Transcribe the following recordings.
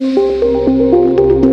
साहेब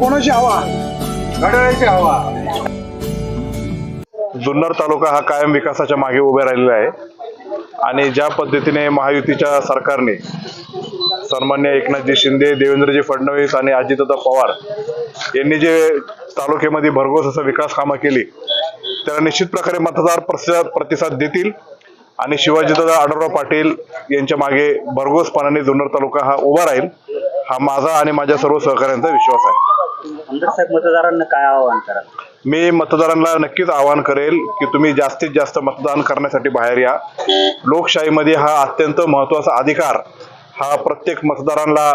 कोणाची हवा? घड्याळाची हवा. जुन्नर तालुका हा कायम विकासाच्या मागे उभे राहिलेला आहे. आणि ज्या पद्धतीने महायुतीच्या सरकारने सन्मान्य एकनाथजी शिंदे देवेंद्रजी फडणवीस आणि अजितदादा पवार यांनी जे तालुक्यामध्ये भरघोस असं विकास कामं केली त्याला निश्चित प्रकारे मतदार प्रतिसाद प्रतिसाद देतील. आणि शिवाजीदादा आढळराव पाटील यांच्या मागे भरघोसपणाने जुन्नर तालुका हा उभा राहील हा माझा आणि माझ्या सर्व सहकाऱ्यांचा विश्वास आहे. आमदार साहेब मतदारांना काय आवाहन कराल? मी मतदारांना नक्कीच आवाहन करेल की तुम्ही जास्तीत जास्त मतदान करण्यासाठी बाहेर या. लोकशाहीमध्ये हा अत्यंत महत्त्वाचा अधिकार हा प्रत्येक मतदारांना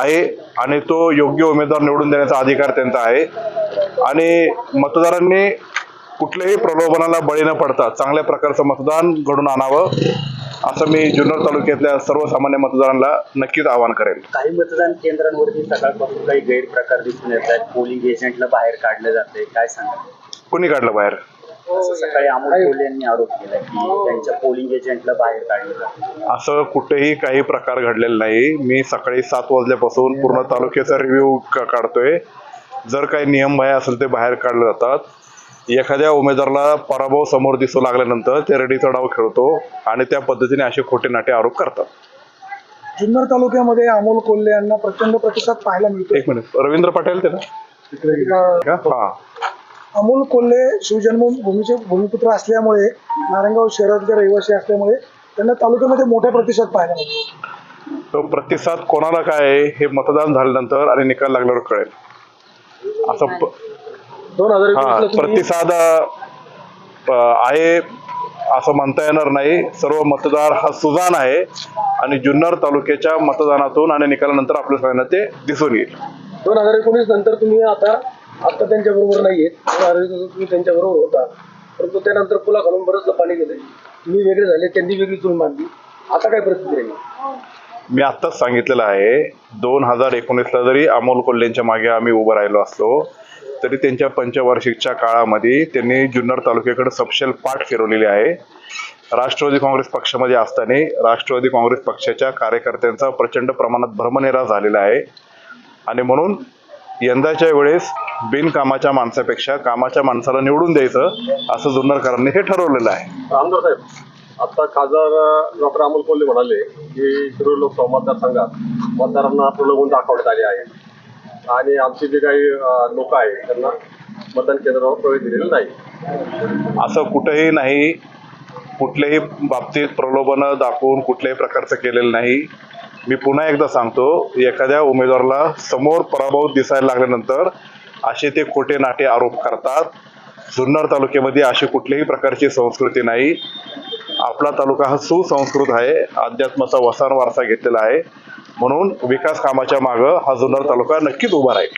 आहे आणि तो योग्य उमेदवार निवडून देण्याचा अधिकार त्यांचा आहे. आणि मतदारांनी कुठल्याही प्रलोभनाला बळी न पडता चांगल्या प्रकारचं मतदान घडून आणावं. असं मी जुन्नर तालुक्यातल्या सर्वसामान्य मतदारांना नक्कीच आवाहन करेल काही मतदान केंद्रांवरती सकाळपासून काही गैरप्रकार दिसून येत आहेत. पोलिंग एजंटला बाहेर काढलं जाते काय सांगा कोणी काढलं बाहेर? असं सकाळी अमोल कोल्हे यांनी आरोप केला की त्यांच्या पोलिंग एजंटला बाहेर काढलं जातं असं कुठेही काही प्रकार घडलेला नाही. मी सकाळी सात वाजल्यापासून पूर्ण तालुक्याचा रिव्ह्यू काढतोय. जर काही नियम बाह्य असेल ते बाहेर काढले जातात. एखाद्या उमेदवाराला पराभव समोर दिसू लागल्यानंतर ते रेडीचा डाव खेळतो आणि त्या पद्धतीने असे खोटे नाटे आरोप करतात. जुन्नर तालुक्यामध्ये अमोल कोल्हे यांना प्रचंड प्रतिसाद पाहायला मिळतो एक मिनिट रवींद्र पाटील ते ना? का? हा. अमोल कोल्हे शिवजन्मभूमीचे भूमिपुत्र असल्यामुळे नारायणगाव शहराचे रहिवासी असल्यामुळे त्यांना तालुक्यामध्ये मोठा प्रतिसाद पाहायला मिळतो तो प्रतिसाद कोणाला काय आहे हे मतदान झाल्यानंतर आणि निकाल लागल्यावर कळेल. असं प- दोन हजार प्रतिसाद आहे असं म्हणता येणार नाही. सर्व मतदार हा सुजान आहे आणि जुन्नर तालुक्याच्या मतदानातून आणि निकालानंतर आपल्या सगळ्यांना ते दिसून येईल. दोन हजार एकोणीस नंतर तुम्ही आता आता त्यांच्या बरोबर नाहीये तुम्ही त्यांच्या बरोबर होता. परंतु त्यानंतर पुला घालून बरंच पाणी गेले तुम्ही वेगळे झाले त्यांनी वेगळी चूल मांडली. आता काय परिस्थिती राहिली? मी आत्ताच सांगितलेलं आहे दोन हजार एकोणीसला जरी अमोल कोल्हेंच्या मागे आम्ही उभं राहिलो असलो तरी त्यांच्या पंचवार्षिकच्या काळामध्ये त्यांनी जुन्नर तालुक्याकडे सपशेल पाठ फिरवलेली आहे. राष्ट्रवादी काँग्रेस पक्षामध्ये असताना राष्ट्रवादी काँग्रेस पक्षाच्या कार्यकर्त्यांचा प्रचंड प्रमाणात भ्रमनिरास झालेला आहे. आणि म्हणून यंदाच्या वेळेस बिनकामाच्या माणसापेक्षा कामाच्या माणसाला निवडून द्यायचं असं जुन्नरकरांनी हे ठरवलेलं आहे. साहेब आता खासदार डॉक्टर अमोल कोल्हे म्हणाले की शिरूर लोकसभा मतदारसंघात मतदारांना प्रलोभून दाखवण्यात आले आहे. आणि आमचे जे काही लोक आहेत त्यांना मतदान केंद्रावर प्रवेश दिलेला नाही. असं कुठेही नाही कुठल्याही बाबतीत प्रलोभनं दाखवून कुठल्याही प्रकारचं केलेलं नाही. मी पुन्हा एकदा सांगतो एखाद्या उमेदवाराला समोर पराभव दिसायला लागल्यानंतर असे ते खोटे नाटे आरोप करतात. जुन्नर तालुक्यामध्ये अशी कुठल्याही प्रकारची संस्कृती नाही. आपला तालुका हा सुसंस्कृत आहे. अध्यात्माचा वसान वारसा घेतलेला आहे. म्हणून विकास कामाच्या मागं हा जुन्नर तालुका नक्कीच उभा राहील.